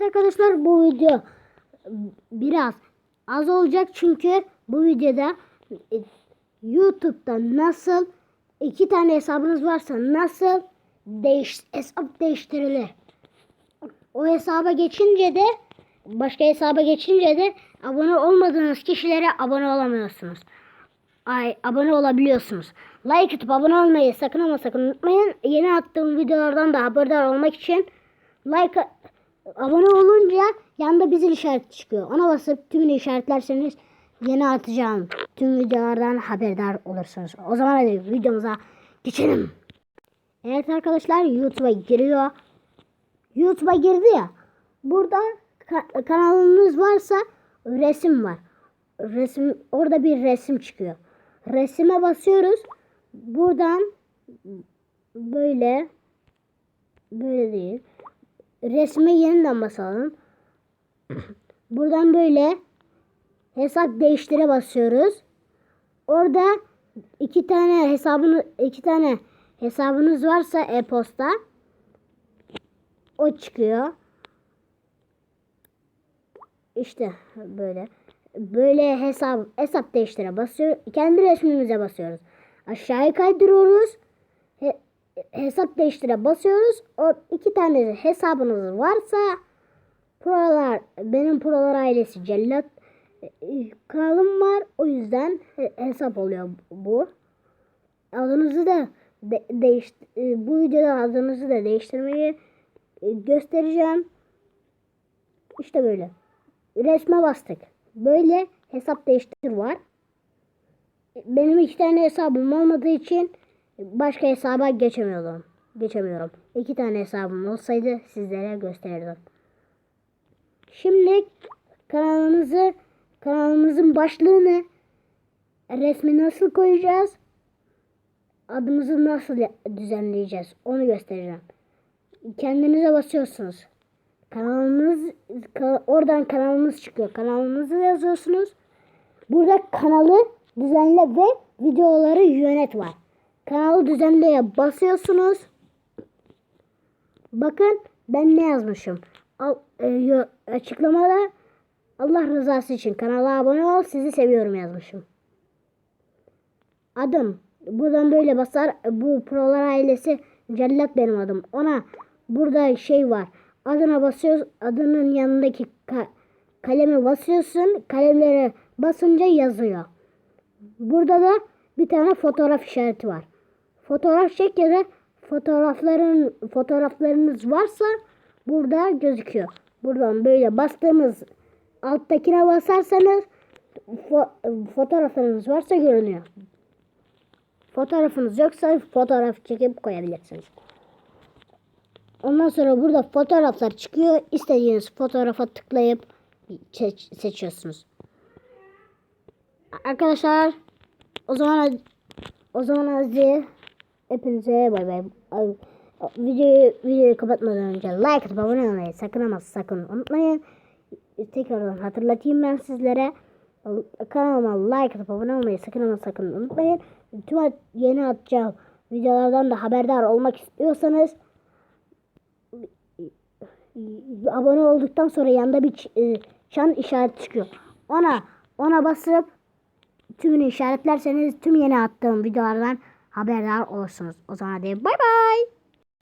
Evet arkadaşlar bu video biraz az olacak çünkü bu videoda e, YouTube'da nasıl iki tane hesabınız varsa nasıl değiş, hesap değiştirilir. O hesaba geçince de başka hesaba geçince de abone olmadığınız kişilere abone olamıyorsunuz. Ay abone olabiliyorsunuz. Like atıp abone olmayı sakın ama sakın unutmayın. Yeni attığım videolardan da haberdar olmak için like abone olunca yanda bizim işaret çıkıyor. Ona basıp tümünü işaretlerseniz yeni atacağım tüm videolardan haberdar olursunuz. O zaman hadi videomuza geçelim. Evet arkadaşlar YouTube'a giriyor. YouTube'a girdi ya. Burada ka- kanalınız varsa resim var. Resim orada bir resim çıkıyor. Resime basıyoruz. Buradan böyle böyle değil. Resme yeniden basalım. Buradan böyle hesap değiştire basıyoruz. Orada iki tane hesabını iki tane hesabınız varsa e-posta o çıkıyor. İşte böyle. Böyle hesap hesap değiştire basıyor. Kendi resmimize basıyoruz. Aşağıya kaydırıyoruz. He- hesap değiştire basıyoruz. O iki tane hesabınız varsa Prolar benim Prolar ailesi cellat e, kanalım var. O yüzden he- hesap oluyor bu. Adınızı da de, değiş e, bu videoda adınızı da değiştirmeyi e, göstereceğim. İşte böyle. Resme bastık. Böyle hesap değiştir var. Benim iki tane hesabım olmadığı için başka hesaba geçemiyordum. Geçemiyorum. İki tane hesabım olsaydı sizlere gösterirdim. Şimdi kanalımızı kanalımızın başlığını resmi nasıl koyacağız? Adımızı nasıl düzenleyeceğiz? Onu göstereceğim. Kendinize basıyorsunuz. Kanalınız ka- oradan kanalınız çıkıyor. Kanalınızı yazıyorsunuz. Burada kanalı düzenle ve videoları yönet var. Kanalı düzenleye basıyorsunuz. Bakın ben ne yazmışım. Al, e, açıklamada Allah rızası için kanala abone ol sizi seviyorum yazmışım. Adım. Buradan böyle basar. Bu prolar ailesi cellat benim adım. Ona burada şey var. Adına basıyoruz. Adının yanındaki ka- kaleme basıyorsun. Kalemlere basınca yazıyor. Burada da bir tane fotoğraf işareti var. Fotoğraf çek ya da fotoğrafların fotoğraflarınız varsa burada gözüküyor. Buradan böyle bastığımız alttakine basarsanız fo- fotoğraflarınız varsa görünüyor. Fotoğrafınız yoksa fotoğraf çekip koyabilirsiniz. Ondan sonra burada fotoğraflar çıkıyor. İstediğiniz fotoğrafa tıklayıp seç- seçiyorsunuz. Arkadaşlar o zaman o zaman hadi hepinize bay bay. Ay, Videoyu, videoyu kapatmadan önce like atıp abone olmayı sakın ama sakın unutmayın. Tekrardan hatırlatayım ben sizlere. Kanalıma like atıp abone olmayı sakın ama sakın unutmayın. Tüm yeni atacağım videolardan da haberdar olmak istiyorsanız abone olduktan sonra yanda bir e, çan işareti çıkıyor. Ona ona basıp tümünü işaretlerseniz tüm yeni attığım videolardan haberdar olursunuz. O zaman hadi bay bay.